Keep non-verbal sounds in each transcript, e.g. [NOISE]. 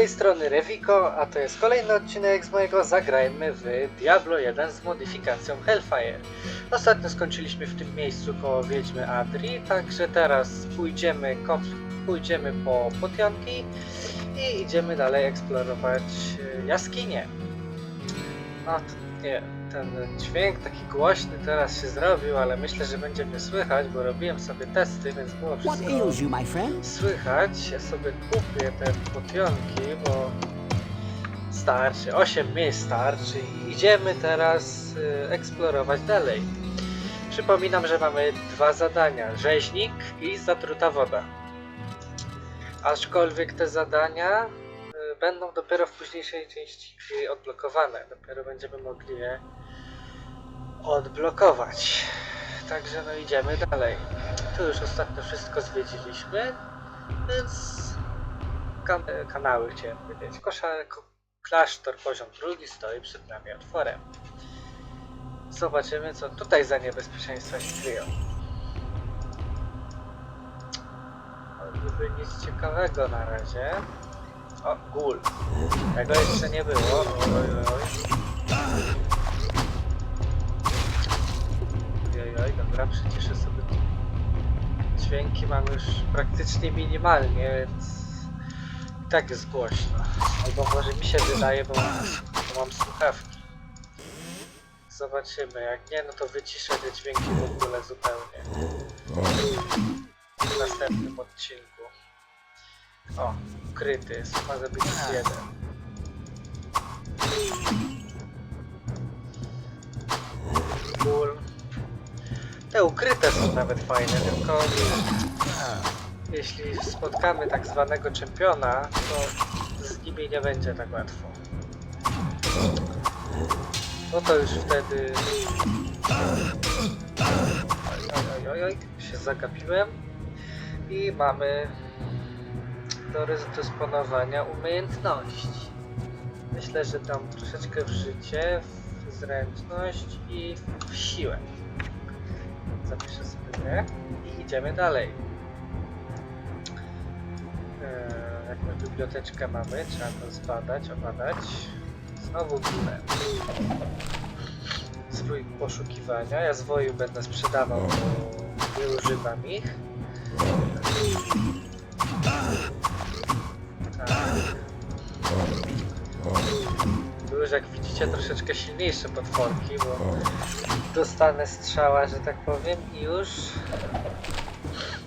tej strony Reviko, a to jest kolejny odcinek z mojego Zagrajmy w Diablo 1 z modyfikacją Hellfire. Ostatnio skończyliśmy w tym miejscu koło Wiedźmy Adri, także teraz pójdziemy, pójdziemy po potionki i idziemy dalej eksplorować e, jaskinie. Nie, ten dźwięk taki głośny teraz się zrobił, ale myślę, że będzie mnie słychać, bo robiłem sobie testy, więc było wszystko słychać. Ja sobie kupię te potionki, bo starczy, 8 miejsc starczy i idziemy teraz y, eksplorować dalej. Przypominam, że mamy dwa zadania, rzeźnik i zatruta woda. Aczkolwiek te zadania y, będą dopiero w późniejszej części odblokowane. Dopiero będziemy mogli je odblokować. Także no idziemy dalej. Tu już ostatnio wszystko zwiedziliśmy. Więc kan kanały chciałem powiedzieć. Kosza, ko klasztor poziom drugi stoi przed nami otworem. Zobaczymy co tutaj za niebezpieczeństwa się kryją. Niby nic ciekawego na razie. O, gul. Tego jeszcze nie było. Oj, oj, oj. Dobra, przyciszę sobie dźwięki mam już praktycznie minimalnie, więc i tak jest głośno. Albo może mi się wydaje, bo mam, bo mam słuchawki. Zobaczymy, jak nie, no to wyciszę te dźwięki w ogóle zupełnie. W następnym odcinku. O, ukryty, ma zabić jeden. Te ukryte są nawet fajne, tylko jeśli spotkamy tak zwanego czempiona, to z nimi nie będzie tak łatwo. No to już wtedy... Oj, oj, oj, się zagapiłem. I mamy do rozdysponowania umiejętności. Myślę, że tam troszeczkę w życie, w zręczność i w siłę. Zapiszę sobie grę i idziemy dalej. Eee, biblioteczkę mamy, trzeba to zbadać, obadać. Znowu ginę. Swój poszukiwania. Ja zwoju będę sprzedawał, bo nie używam ich. Tak. Już jak widzicie troszeczkę silniejsze potworki, bo dostanę strzała, że tak powiem i już...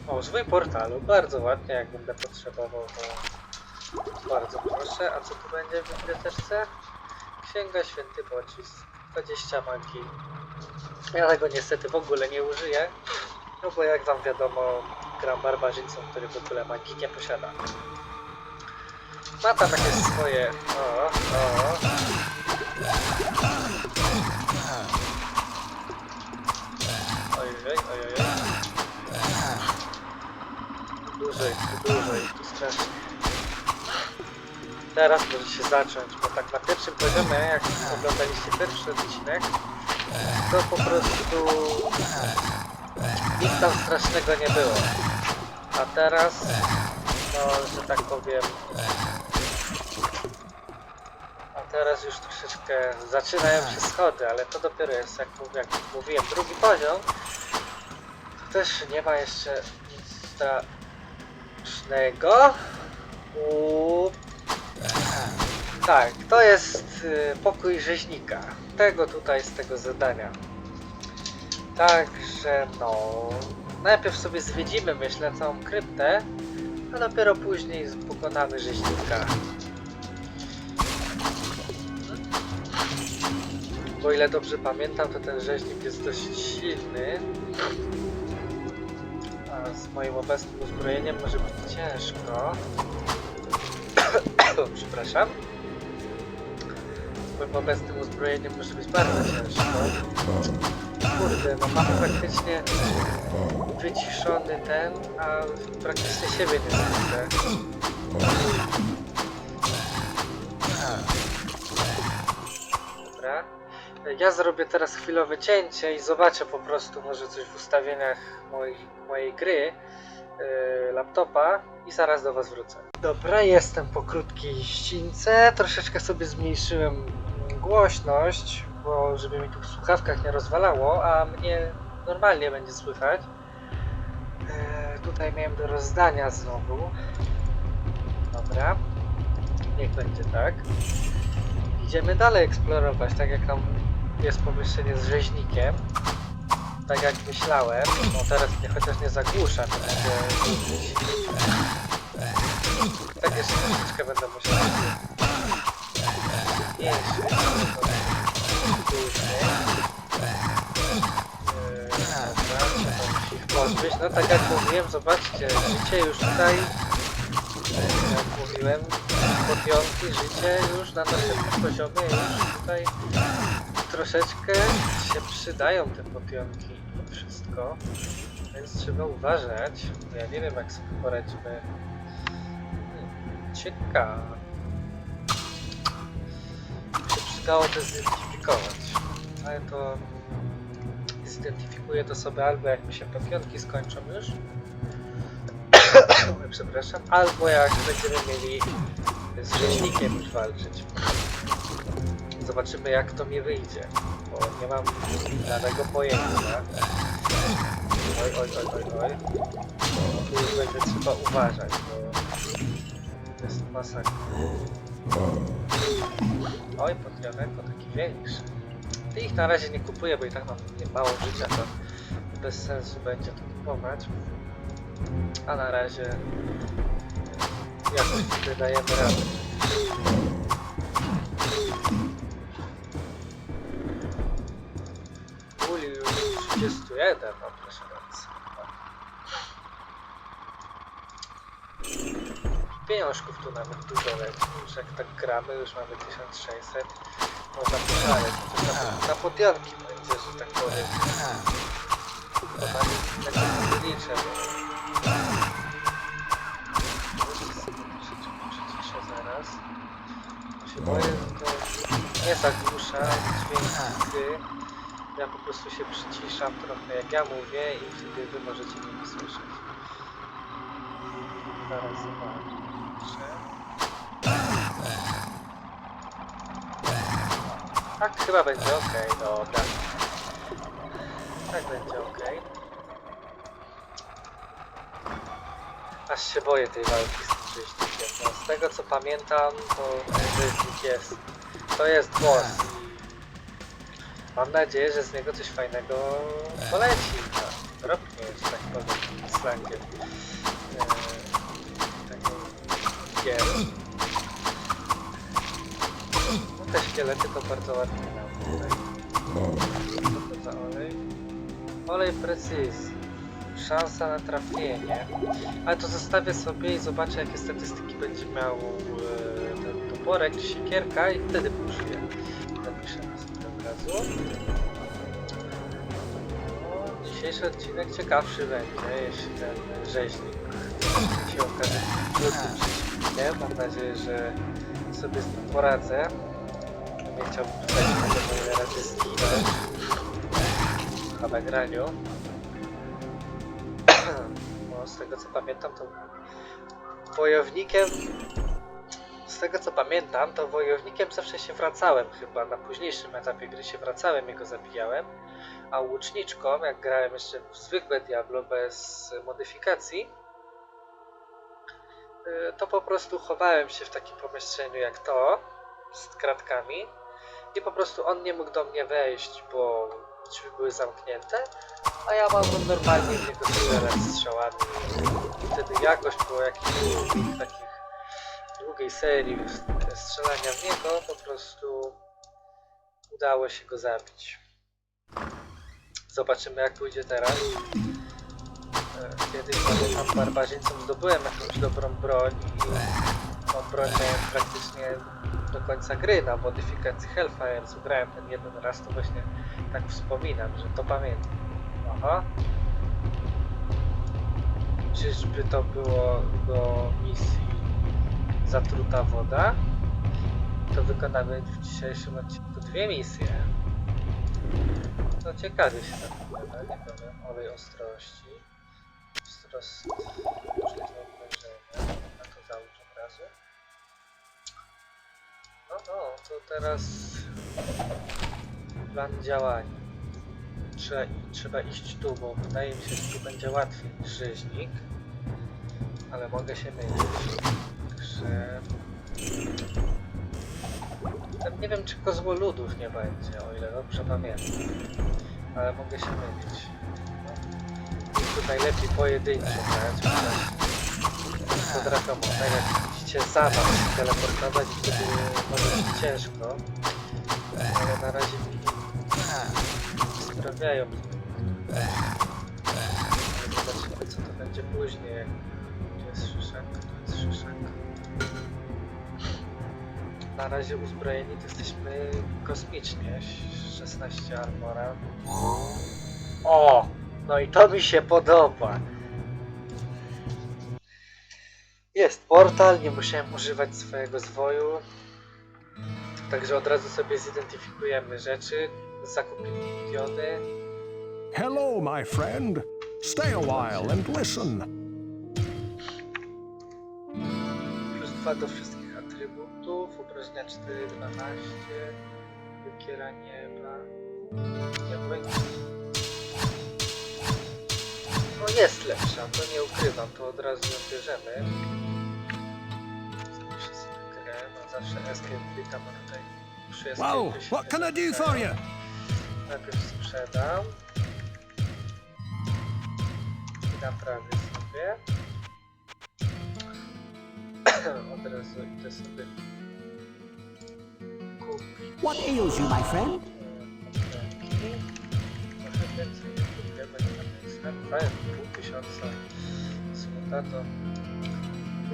O, zwój portalu, bardzo ładnie, jak będę potrzebował, to bardzo proszę. A co tu będzie w biblioteczce? Księga Święty Pocisk, 20 magii. Ja tego niestety w ogóle nie użyję, no bo jak wam wiadomo, gram barbarzyńcą, który w ogóle magii nie posiada. Ma tam jakieś swoje... O, o, Ojej, ojej. Dłużej, dłużej, tu strasznie. Teraz może się zacząć, bo tak na pierwszym poziomie, jak oglądaliście pierwszy odcinek, to po prostu nic tam strasznego nie było. A teraz, no, że tak powiem, teraz już troszeczkę zaczynają się schody, ale to dopiero jest, jak, jak mówiłem, drugi poziom. To też nie ma jeszcze nic strasznego. U... Tak, to jest y, pokój rzeźnika. Tego tutaj z tego zadania. Także no... Najpierw sobie zwiedzimy, myślę, całą kryptę, a dopiero później pokonamy rzeźnika. Bo ile dobrze pamiętam, to ten rzeźnik jest dość silny. A z moim obecnym uzbrojeniem może być ciężko. [COUGHS] Przepraszam. Z moim obecnym uzbrojeniem może być bardzo ciężko. Kurde, no mamy praktycznie wyciszony ten, a praktycznie siebie nie słyszę. Dobra. Ja zrobię teraz chwilowe cięcie i zobaczę po prostu może coś w ustawieniach mojej, mojej gry, yy, laptopa i zaraz do Was wrócę. Dobra, jestem po krótkiej ścince. Troszeczkę sobie zmniejszyłem głośność, bo żeby mi tu w słuchawkach nie rozwalało, a mnie normalnie będzie słychać. Yy, tutaj miałem do rozdania znowu. Dobra. Niech będzie tak. Idziemy dalej eksplorować, tak jak tam jest pomieszczenie z rzeźnikiem. Tak jak myślałem. No teraz mnie chociaż nie zagłusza, to będzie. Tak jeszcze troszeczkę będę musiał mniejszy. Yy, pozbyć. No tak jak mówiłem, zobaczcie, życie już tutaj jak mówiłem, podjątki, życie już na następnym poziomie już tutaj troszeczkę się przydają te potionki i wszystko, więc trzeba uważać. Ja nie wiem jak sobie poradzimy. Hmm, Ciekawe. Się przydało to zidentyfikować, ale to zidentyfikuję to sobie albo jak mi się potionki skończą już, [COUGHS] przepraszam, albo jak będziemy mieli z rzeźnikiem już walczyć. Zobaczymy jak to mi wyjdzie, bo nie mam żadnego pojęcia. Oj, oj, oj, oj, oj. Już będzie trzeba uważać, bo to jest masakra. Oj, podmianek, to taki większy. Ty ich na razie nie kupuję, bo i tak mam mało życia, to bez sensu będzie to kupować. A na razie jakoś sobie dajemy radę. 31, no proszę bardzo. Pieniążków tu nawet dużo leci, już jak tak gramy, już mamy 1600. Można poszaleć, na, na podjanki będzie, że tak powiem. To tak, tak nie liczę, Przyciszę zaraz. Bo się boję, że to nie zagłusza dźwięki. Ja po prostu się przyciszam trochę jak ja mówię i wtedy wy możecie mnie słyszeć. Zaraz. Tak chyba będzie ok, dobra. Tak będzie ok. Aż się boję tej walki z tym rzeźnikiem. No, z tego co pamiętam, to rzeźnik jest. To jest boss. Mam nadzieję, że z niego coś fajnego poleci. No, ropnie, że tak powiem, slangiem. Eee, tego gier. No te szkielety to bardzo ładnie nam tutaj. Co to za olej? Olej precyzji. Szansa na trafienie. Ale to zostawię sobie i zobaczę jakie statystyki będzie miał e, ten toporek czy siekierka i wtedy użyję. Dzisiejszy odcinek ciekawszy będzie, jeśli ten rzeźnik się okaże. Mam nadzieję, że sobie z tym poradzę. Nie chciałbym tutaj pewno razie zginąć na nagraniu. [CLEARS THROAT] No, z tego co pamiętam, to wojownikiem. Z tego co pamiętam, to wojownikiem zawsze się wracałem chyba. Na późniejszym etapie gry się wracałem i go zabijałem. A łuczniczką, jak grałem jeszcze w zwykłe Diablo bez modyfikacji, y, to po prostu chowałem się w takim pomieszczeniu jak to, z kratkami. I po prostu on nie mógł do mnie wejść, bo drzwi były zamknięte, a ja mam normalnie w niego strzałami. I wtedy jakoś po jakichś takich serii strzelania w niego po prostu udało się go zabić. Zobaczymy jak pójdzie teraz. Kiedyś pamiętam barbarzyńcom zdobyłem jakąś dobrą broń i tą broń praktycznie do końca gry na modyfikacji Hellfire. Ugrałem ten jeden raz, to właśnie tak wspominam, że to pamiętam. Aha. Czyżby to było do misji Zatruta woda? To wykonamy w dzisiejszym odcinku dwie misje. To ciekawie się tak wygląda, nie powiem. Olej ostrości. wprost możliwe obrażenia. A to załóż od razu. No, no, to teraz plan działania. Trzeba, trzeba iść tu, bo wydaje mi się, że tu będzie łatwiej niż rzeźnik. Ale mogę się mylić. Także... Tam nie wiem, czy kozłoludów nie będzie, o ile dobrze pamiętam. Ale mogę się mylić. No. Tutaj lepiej pojedynczo grać, chociaż to Drakomon, tak jak widzicie, zabaw się teleportować wtedy może być ciężko. Ale na razie mi sprawiają. Zobaczymy, co to będzie później. Tu jest szyszak, tu jest szyszak. Na razie uzbrojeni to jesteśmy kosmicznie. 16 armora. O! No i to mi się podoba. Jest portal, nie musiałem używać swojego zwoju. Także od razu sobie zidentyfikujemy rzeczy. Zakupiony. Hello, my friend. Stay a while and listen. Plus 2 do atrybutów. Obrażenia 4, 12. Wykiera nieba. No jest lepsza, to nie ukrywam, to od razu ją bierzemy. Zapiszę sobie grę, no zawsze escape klikam, a tutaj przy escape się what can I do for you? Najpierw sprzedam. I naprawię sobie. [COUGHS] Od razu idę sobie. What ails you, my friend? Trochę więcej. Fajnie, pół tysiąca złota to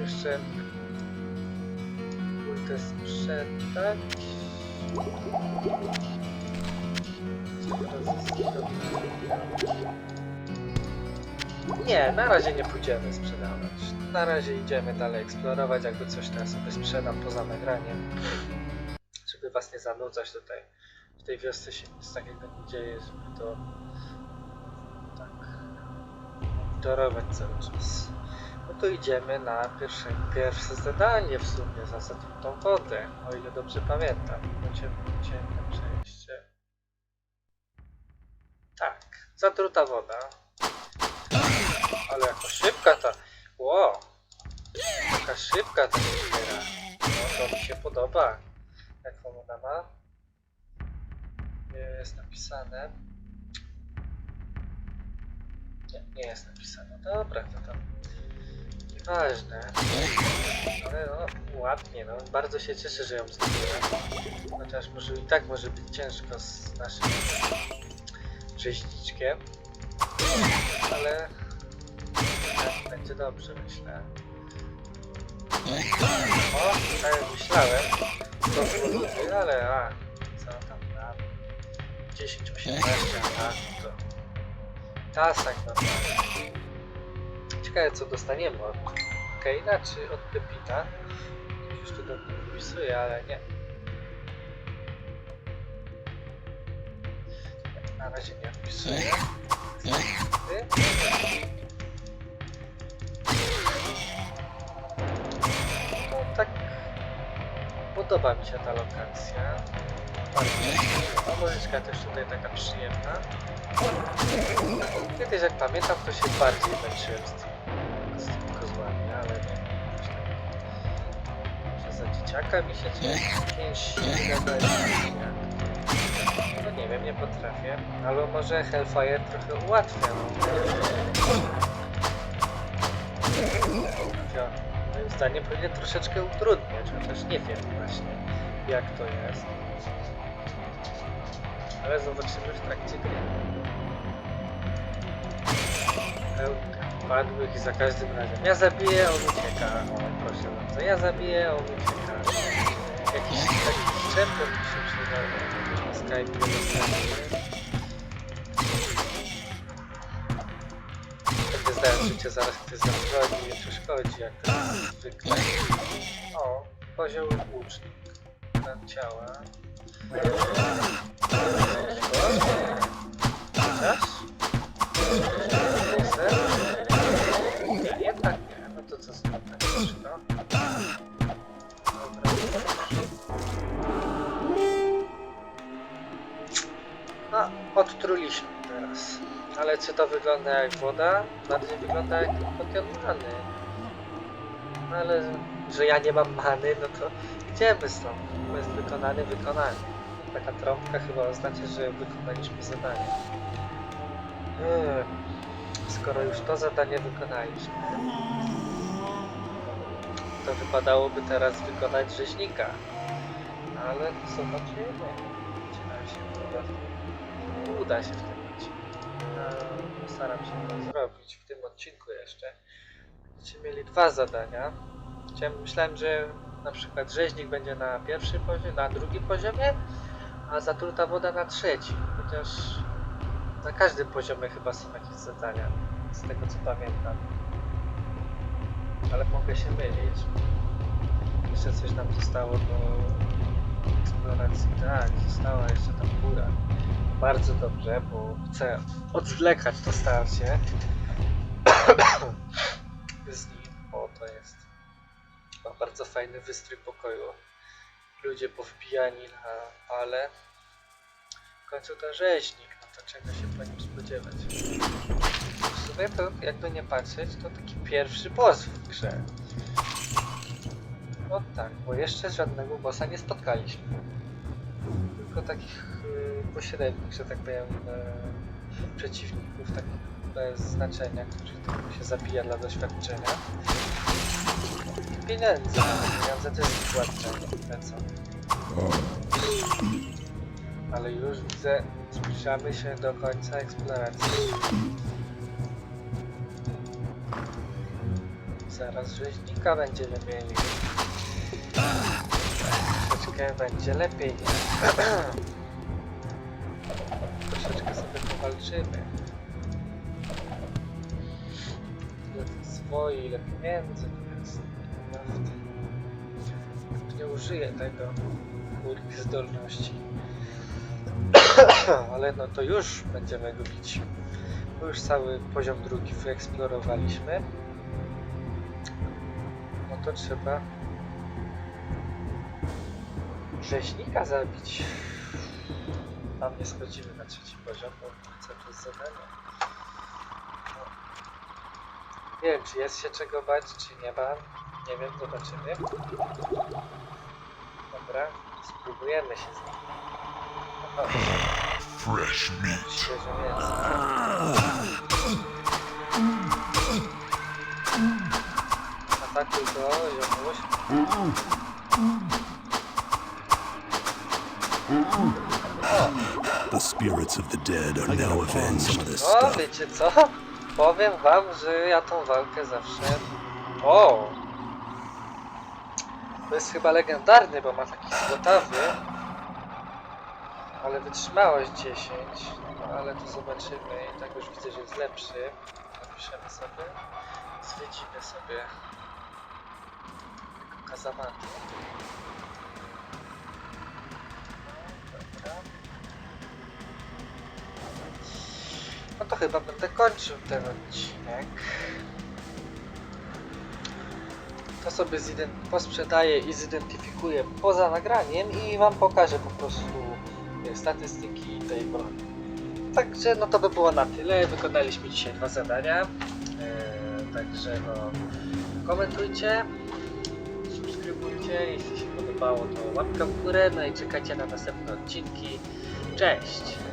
jeszcze pójdę sprzedać. Nie, na razie nie pójdziemy sprzedawać. Na razie idziemy dalej eksplorować, jakby coś tam sobie sprzedam poza nagraniem. Was nie zanudzać tutaj. W tej wiosce się nic takiego nie dzieje, żeby to tak monitorować cały czas. No to idziemy na pierwsze, pierwsze zadanie w sumie za zatrutą wodę, o ile dobrze pamiętam. Ciemne, ciemne przejście. Tak, zatruta woda. Ale jaka szybka ta. Ło! Jaka szybka ta otwiera. No to mi się podoba. Jak ona ma? Jest napisane. Nie, nie jest napisane. Dobra, to tam. Nieważne. Ale no, ładnie, no. Bardzo się cieszę, że ją zdobyłem. Chociaż może i tak może być ciężko z naszym rzeźniczkiem. Ale tak będzie dobrze, myślę. O, tak jak myślałem. To ale a, co tam na 10, 18, tak, to tasak normalnie. Ciekawe co dostaniemy od Keina czy od Pepita. Już tu do mnie wpisuje, ale nie. Na razie nie wpisuję. Ty? Podoba mi się ta lokacja. Podoba. Muzyczka też tutaj taka przyjemna. Kiedyś jak pamiętam to się bardziej męczyłem z tymi, z kozłami, ale nie wiem, tak za dzieciaka mi się czy pięć silne daje, jak to? No nie wiem, nie potrafię. Albo może Hellfire trochę ułatwia. No. Moim zdaniem powinien troszeczkę utrudniać, chociaż nie wiem właśnie jak to jest. Ale zobaczymy w trakcie gry. Pełnia padłych i za każdym razem. Ja zabiję, on ucieka. O, proszę bardzo. Ja zabiję, on ucieka. Jakiś taki champion mi się Skype dostępny. Zdałem życie, zaraz ktoś zabroni nie przeszkodzi, jak to zwykle. O, kozioł łucznik. Stan ciała. Chociaż? Ale czy to wygląda jak woda? Bardziej wygląda jak potion many. No ale, że ja nie mam many, no to idziemy stąd. Quest wykonany, wykonany. Taka trąbka chyba oznacza, że wykonaliśmy zadanie. Hmm. Skoro już to zadanie wykonaliśmy, to wypadałoby teraz wykonać rzeźnika. Ale zobaczymy, czy nam się uda. Uda się w tym Postaram się to zrobić w tym odcinku jeszcze. Będziecie mieli dwa zadania. Chciałem, myślałem, że na przykład rzeźnik będzie na pierwszym poziomie, na drugim poziomie, a zatruta woda na trzecim. Chociaż na każdym poziomie chyba są jakieś zadania, z tego co pamiętam. Ale mogę się mylić. Jeszcze coś nam zostało do eksploracji. Tak, została jeszcze tam góra. Bardzo dobrze, bo chcę odwlekać to starcie [COUGHS] z nim, bo to jest bardzo fajny wystrój pokoju. Ludzie powbijani na pale. W końcu to rzeźnik, no to czego się po nim spodziewać. W sumie to jakby nie patrzeć, to taki pierwszy boss w grze. No tak, bo jeszcze żadnego bossa nie spotkaliśmy. Tylko takich y, pośrednich, że tak powiem, y, przeciwników, takich bez znaczenia, których tylko się zabija dla doświadczenia. Pieniędzy, pieniądze też płacą, lecą. Ale już widzę, zbliżamy się do końca eksploracji. Zaraz rzeźnika będziemy mieli. Troszeczkę będzie lepiej. [CLEARS THROAT] Troszeczkę sobie powalczymy. Ile tych zwoi, ile pieniędzy tu jest. Nie użyję tego kurki zdolności. [CLEARS THROAT] Ale no to już będziemy go bić. Bo już cały poziom drugi wyeksplorowaliśmy. No to trzeba rzeźnika zabić. Tam nie schodzimy na trzeci poziom, bo chcę przez zadanie. No. Nie wiem, czy jest się czego bać, czy nie ma. Nie wiem, zobaczymy. Dobra, spróbujemy się z nim. Aha, Fresh meat. Atakuj go, ziomuś. Spirits of the dead are now avenged O, wiecie co? Powiem wam, że ja tą walkę zawsze... O! To jest chyba legendarny, bo ma taki złotawy. Ale wytrzymałość 10. No, ale to zobaczymy. I tak już widzę, że jest lepszy. Napiszemy sobie. Zwiedzimy sobie tego No to chyba będę kończył ten odcinek. To sobie posprzedaję i zidentyfikuję poza nagraniem i wam pokażę po prostu e, statystyki tej broni. Także no to by było na tyle. Wykonaliśmy dzisiaj dwa zadania. E, także no komentujcie, subskrybujcie, jeśli się podobało to łapka w górę, no i czekajcie na następne odcinki. Cześć!